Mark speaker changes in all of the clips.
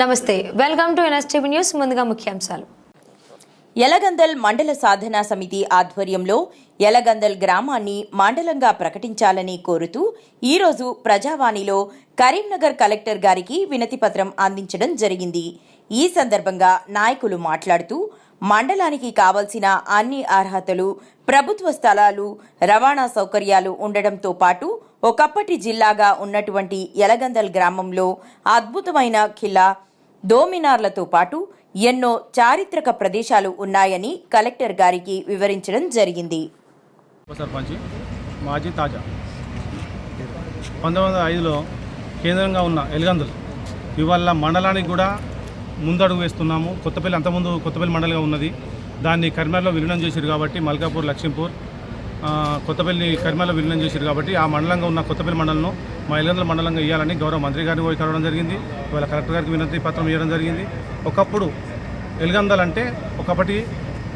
Speaker 1: నమస్తే welcome to NSTV news ముందుగా ముఖ్యాంశాలు.
Speaker 2: యలగందల్ మండల సాధనా సమితి ఆధ్వర్యంలో యలగందల్ గ్రామాన్ని మండలంగా ప్రకటించాలని కోరుతూ ఈరోజు ప్రజావాణిలో కరీంనగర్ కలెక్టర్ గారికి వినతిపత్రం అందించడం జరిగింది. ఈ సందర్భంగా నాయకులు మాట్లాడుతూ మండలానికి కావలసిన అన్ని అర్హతలు ప్రభుత్వ స్థలాలు రవాణా సౌకర్యాలు ఉండడంతో పాటు ఒకప్పటి జిల్లాగా ఉన్నటువంటి ఎలగందల్ గ్రామంలో అద్భుతమైన ఖిల్లా దోమినార్లతో పాటు ఎన్నో చారిత్రక ప్రదేశాలు ఉన్నాయని కలెక్టర్ గారికి వివరించడం జరిగింది.
Speaker 3: మాజీ తాజా. పంతొమ్మిది వందల ఐదులో కేంద్రంగా ఉన్న ఎలగందులు ఇవాళ మండలానికి కూడా ముందడుగు వేస్తున్నాము. కొత్తపల్లి అంతకుముందు కొత్తపల్లి మండలంగా ఉన్నది. దాన్ని కరీంనగర్లో విలీనం చేశారు కాబట్టి మల్కాపూర్ లక్ష్మీపూర్ కొత్తపల్లి కరిమల విలీనం చేశారు కాబట్టి ఆ మండలంగా ఉన్న కొత్తపల్లి మండలంను మా ఎలిగందుల మండలంగా ఇవ్వాలని గౌరవ మంత్రి గారిని పోయి కలవడం జరిగింది. ఇవాళ కలెక్టర్ గారికి వినతి పత్రం ఇవ్వడం జరిగింది. ఒకప్పుడు ఎలుగందలంటే అంటే ఒకప్పటి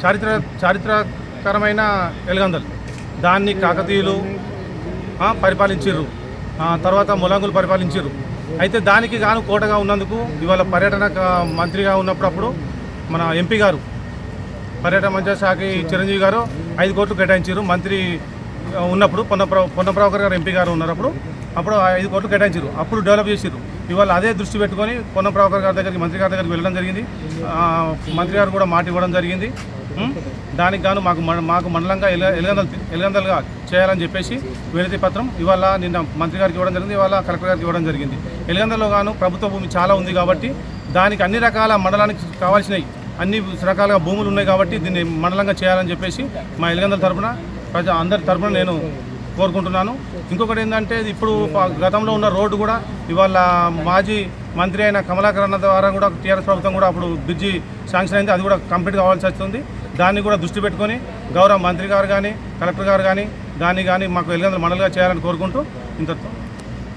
Speaker 3: చారిత్ర చారిత్రకరమైన ఎలుగందలు. దాన్ని కాకతీయులు పరిపాలించారు తర్వాత ములంగులు పరిపాలించారు అయితే దానికి గాను కోటగా ఉన్నందుకు ఇవాళ పర్యటన మంత్రిగా ఉన్నప్పుడప్పుడు మన ఎంపీ గారు పర్యటన మంత్రి శాఖకి చిరంజీవి గారు ఐదు కోట్లు కేటాయించారు. మంత్రి ఉన్నప్పుడు పొన్న పొన్న గారు ఎంపీ గారు ఉన్నప్పుడు అప్పుడు. ఐదు కోట్లు కేటాయించారు. అప్పుడు డెవలప్ చేసారు ఇవాళ అదే దృష్టి పెట్టుకొని పొన్న ప్రభాకర్ గారి దగ్గరికి మంత్రి గారి దగ్గరికి వెళ్ళడం జరిగింది. మంత్రి గారు కూడా మాట ఇవ్వడం జరిగింది. దానికి గాను మాకు మాకు మండలంగా ఎలగందలు ఎలగందలుగా చేయాలని చెప్పేసి వినతి పత్రం ఇవాళ నిన్న మంత్రి గారికి ఇవ్వడం జరిగింది. ఇవాళ కలెక్టర్ గారికి ఇవ్వడం జరిగింది. ఎలగందలో గాను ప్రభుత్వ భూమి చాలా ఉంది కాబట్టి దానికి అన్ని రకాల మండలానికి కావాల్సినవి అన్ని రకాలుగా భూములు ఉన్నాయి కాబట్టి దీన్ని మండలంగా చేయాలని చెప్పేసి మా ఎలగందల తరపున ప్రజా అందరి తరపున నేను కోరుకుంటున్నాను. ఇంకొకటి ఏంటంటే ఇది ఇప్పుడు గతంలో ఉన్న రోడ్డు కూడా ఇవాళ మాజీ మంత్రి అయిన కమలాకర్ అన్న ద్వారా కూడా టీఆర్ఎస్ ప్రభుత్వం కూడా అప్పుడు బ్రిడ్జి శాంక్షన్ అయింది. అది కూడా కంప్లీట్ కావాల్సి వస్తుంది. దాన్ని కూడా దృష్టి పెట్టుకొని గౌరవ మంత్రి గారు కానీ కలెక్టర్ గారు కానీ దాన్ని కానీ మాకు ఎలిగందల మండలిగా చేయాలని కోరుకుంటూ ఇంతతో